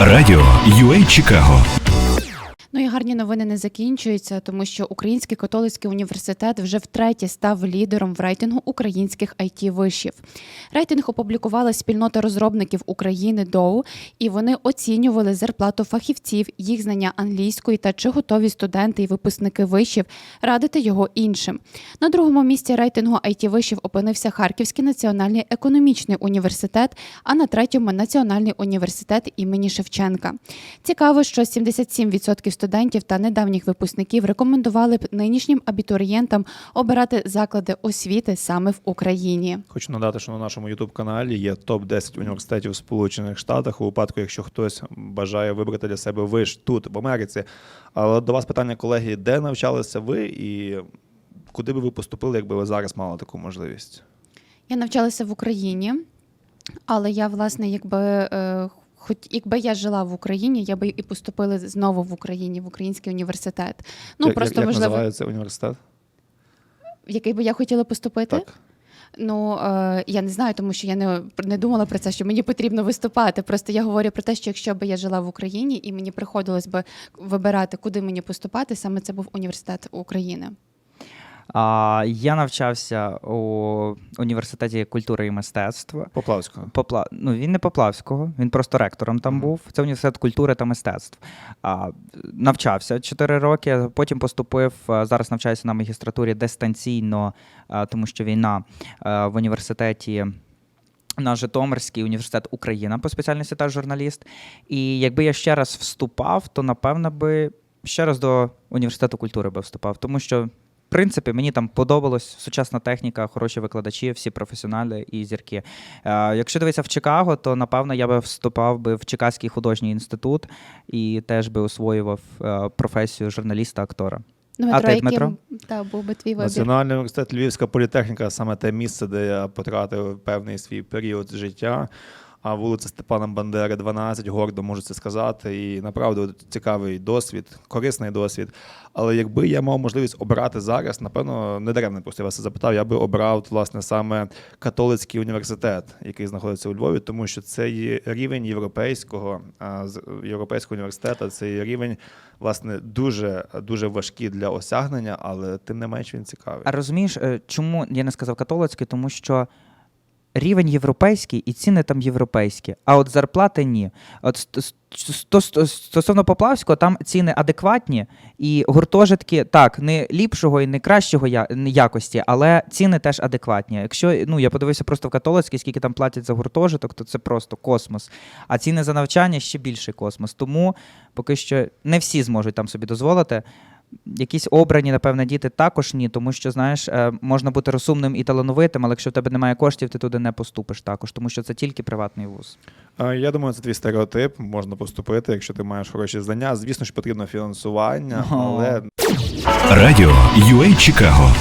Радіо UA Чикаго Ну і гарні новини не закінчуються, тому що Український католицький університет вже втретє став лідером в рейтингу українських it вишів. Рейтинг опублікувала спільнота розробників України ДОУ, і вони оцінювали зарплату фахівців, їх знання англійської та чи готові студенти і випускники вишів радити його іншим. На другому місці рейтингу it вишів опинився Харківський національний економічний університет, а на третьому Національний університет імені Шевченка. Цікаво, що 77% студентів та недавніх випускників рекомендували б нинішнім абітурієнтам обирати заклади освіти саме в Україні. Хочу надати, що на нашому youtube каналі є топ 10 університетів в Сполучених Штатах у випадку, якщо хтось бажає вибрати для себе виш тут, в Америці. Але до вас питання, колеги, де навчалися ви і куди би ви поступили, якби ви зараз мали таку можливість? Я навчалася в Україні, але я, власне, якби. Хоч якби я жила в Україні, я би і поступила знову в Україні, в український університет. Ну як, просто як, як можливо, називається університет? в який би я хотіла поступити. Так. Ну е, я не знаю, тому що я не, не думала про це, що мені потрібно виступати. Просто я говорю про те, що якщо б я жила в Україні і мені приходилось би вибирати, куди мені поступати, саме це був університет України. А, я навчався у університеті культури і мистецтв. Поплавського. Попла... Ну, він не Поплавського, він просто ректором там Мгм. був. Це університет культури та мистецтв. А, навчався 4 роки, потім поступив. Зараз навчаюся на магістратурі дистанційно, тому що війна в університеті. На Житомирський університет Україна по спеціальності та журналіст. І якби я ще раз вступав, то напевно би ще раз до університету культури би вступав, тому що. В принципі, мені там подобалась сучасна техніка, хороші викладачі, всі професіонали і зірки. Е, якщо дивитися в Чикаго, то напевно я би вступав би в Чикаський художній інститут і теж би освоював е, професію журналіста-актора. Дмитро, ти, яким Дмитро? та, був би твій вибір? Національний університет Львівська політехніка саме те місце, де я потратив певний свій період життя. А вулиця Степана Бандери, 12, гордо можу це сказати. І направду цікавий досвід, корисний досвід. Але якби я мав можливість обрати зараз, напевно, не даремно просто я вас запитав, я би обрав власне саме католицький університет, який знаходиться у Львові, тому що це є рівень європейського європейського університету. Це є рівень, власне, дуже дуже важкий для осягнення, але тим не менш він цікавий. А розумієш, е, чому я не сказав католицький? Тому що рівень європейський і ціни там європейські, а от зарплати ні. От ст- ст- сто- сто- стосовно Поплавського, там ціни адекватні, і гуртожитки так, не ліпшого і не кращого якості, але ціни теж адекватні. Якщо ну я подивився просто в католицький, скільки там платять за гуртожиток, то це просто космос. А ціни за навчання ще більший космос. Тому поки що не всі зможуть там собі дозволити. Якісь обрані, напевно, діти також ні, тому що знаєш, е, можна бути розумним і талановитим, але якщо в тебе немає коштів, ти туди не поступиш також, тому що це тільки приватний вуз. Я думаю, це твій стереотип. Можна поступити, якщо ти маєш хороші знання. Звісно ж, потрібно фінансування, але Радіо UA Чикаго